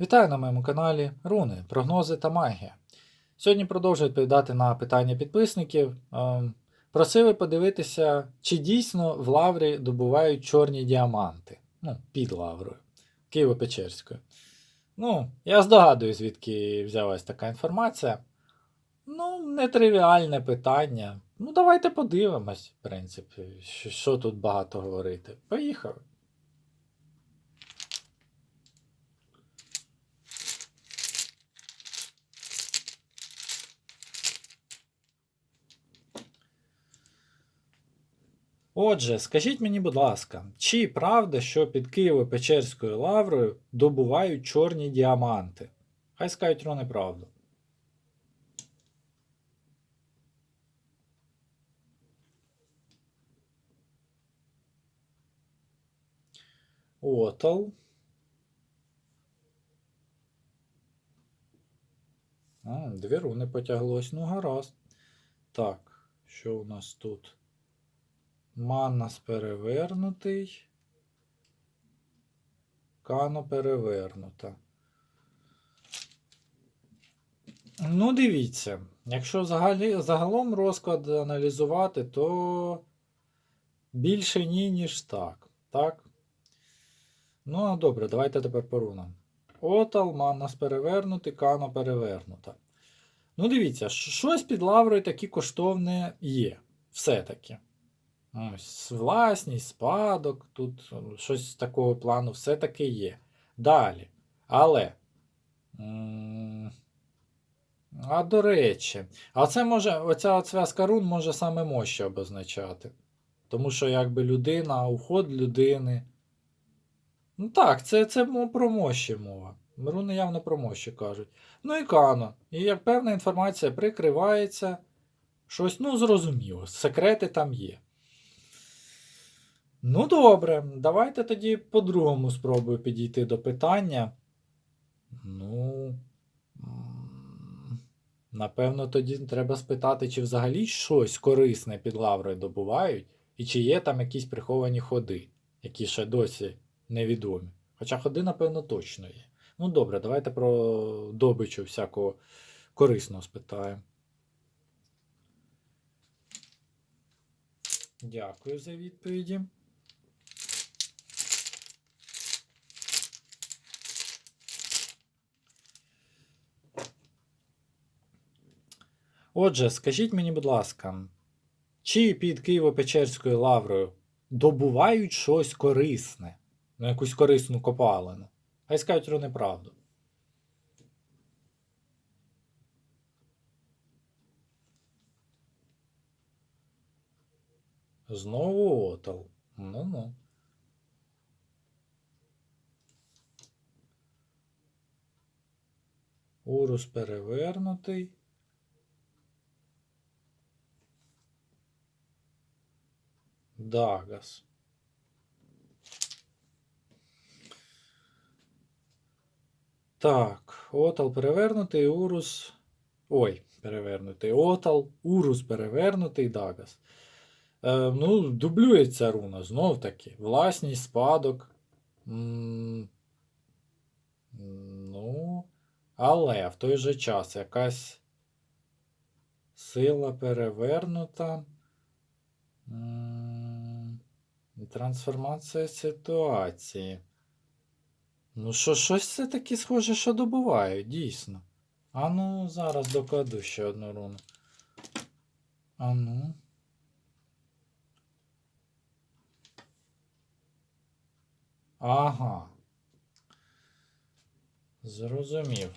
Вітаю на моєму каналі Руни, прогнози та магія. Сьогодні продовжую відповідати на питання підписників. Ем, Просили подивитися, чи дійсно в Лаврі добувають чорні діаманти. Ну, під Лаврою, Києво-Печерською. Ну, я здогадую, звідки взялась така інформація. Ну, нетривіальне питання. Ну, давайте подивимось, в принципі, що, тут багато говорити. Поїхали. Отже, скажіть мені, будь ласка, чи правда, що під Києво-Печерською лаврою добувають чорні діаманти? Хай скажуть руни правду. Отал. А, дві руни потяглось. Ну, гаразд. Так, що у нас тут? Маннас перевернутий. Кано перевернута. Ну, дивіться, якщо взагалі, загалом розклад аналізувати, то більше ні, ніж так. Так? Ну, а добре, давайте тепер по рунам. Отал, Маннас перевернутий, Кано перевернута. Ну, дивіться, щось під лаврою такі коштовне є. Все-таки. Ось, власність, спадок, тут м, щось такого плану все-таки є. Далі. Але. А до речі, а це може, оця зв'язка рун може саме мощі обозначати. Тому що якби людина, уход людини. Ну так, це, це про мощі мова. Руни явно про мощі кажуть. Ну і кано. І як певна інформація прикривається, щось, ну, зрозуміло, секрети там є. Ну, добре, давайте тоді по-другому спробую підійти до питання. Ну. Напевно, тоді треба спитати, чи взагалі щось корисне під лаврою добувають, і чи є там якісь приховані ходи, які ще досі невідомі. Хоча ходи, напевно, точно є. Ну, добре, давайте про добичу всякого корисного спитаємо. Дякую за відповіді. Отже, скажіть мені, будь ласка, чи під Києво-Печерською лаврою добувають щось корисне, ну, якусь корисну копалину? Хай скажуть про неправду. Знову отал. Ну-ну. Урус перевернутий. Дагас. Так, Отал перевернутий, Урус. Ой, перевернутий. Отал, Урус перевернутий, Дагас. Е, ну, дублюється руна, знов таки. Власність, спадок. М, Ну, але в той же час якась сила перевернута. М, Трансформація ситуації. Ну, що, щось все таки схоже, що добувають, дійсно. А ну, зараз докладу ще одну руну. А ну. Ага. Зрозумів.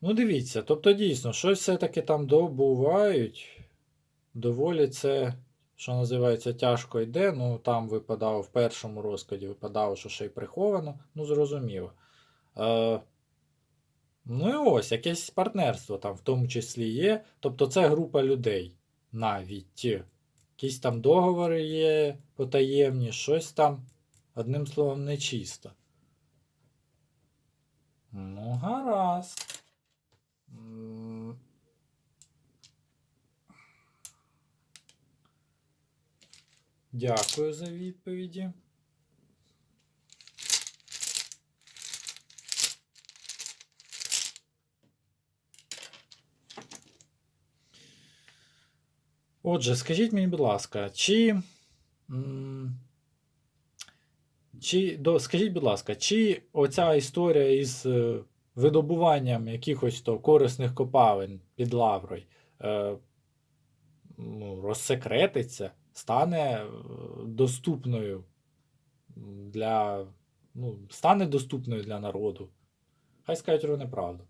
Ну, дивіться, тобто дійсно, щось все-таки там добувають. Доволі це, що називається, тяжко йде. Ну, там випадало в першому розкладі, випадало, що ще й приховано. Ну, зрозуміло. Е, ну і ось, якесь партнерство там в тому числі є. Тобто це група людей навіть. Якісь там договори є потаємні, щось там, одним словом, нечисто. Ну, гаразд. Дякую за відповіді. Отже, скажіть мені, будь ласка, чи. чи до, Скажіть, будь ласка, чи оця історія із е, видобуванням якихось то корисних копавин під лаврою е, ну, розсекретиться? Стане е, доступною для. Ну, стане доступною для народу? Хай скажуть про неправду.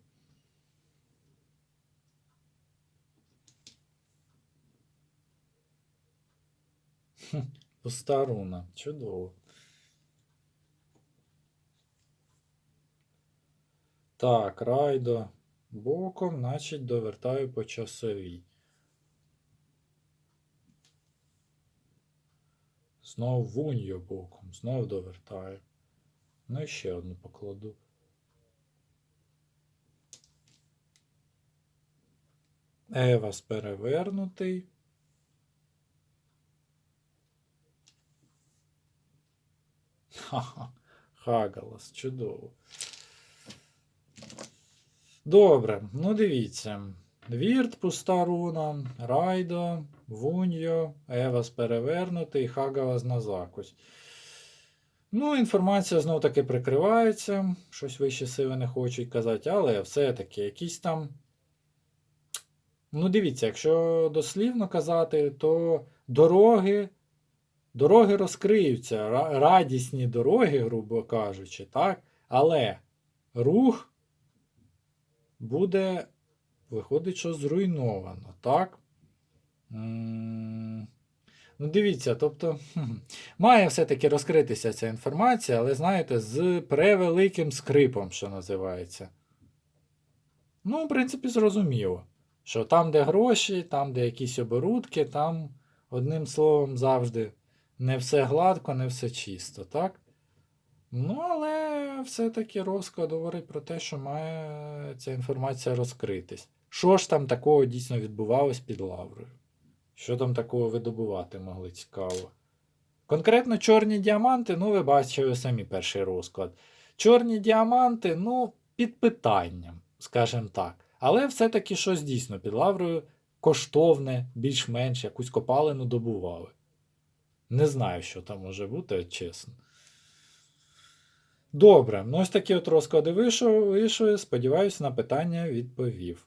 Хм, Пуста. Чудово. Так, райдо боком, значить довертаю по часовій. Знов вуньо боком, знов довертаю. Ну і ще одну покладу. Евас перевернутий. Ха-ха. Хагалас, чудово. Добре, ну дивіться. Вірт, пуста руна, Райдо, Вуньо, Евас перевернутий, Хагалас на закусь. Ну, інформація знов таки прикривається. Щось вищі сили не хочуть казати, але все-таки якісь там. Ну, дивіться, якщо дослівно казати, то дороги. Дороги розкриються, радісні дороги, грубо кажучи, так? Але рух буде, виходить, що зруйновано, так? Ну, дивіться, тобто, має все-таки розкритися ця інформація, але знаєте, з превеликим скрипом, що називається. Ну, в принципі, зрозуміло, що там, де гроші, там, де якісь оборудки, там, одним словом, завжди не все гладко, не все чисто, так? Ну, але все-таки розклад говорить про те, що має ця інформація розкритись. Що ж там такого дійсно відбувалось під лаврою? Що там такого видобувати могли цікаво? Конкретно чорні діаманти, ну, ви бачили самі перший розклад. Чорні діаманти, ну, під питанням, скажімо так. Але все-таки щось дійсно під лаврою коштовне, більш-менш якусь копалину добували. Не знаю, що там може бути, чесно. Добре, ну ось такі от розклади вийшли. Сподіваюся, на питання відповів.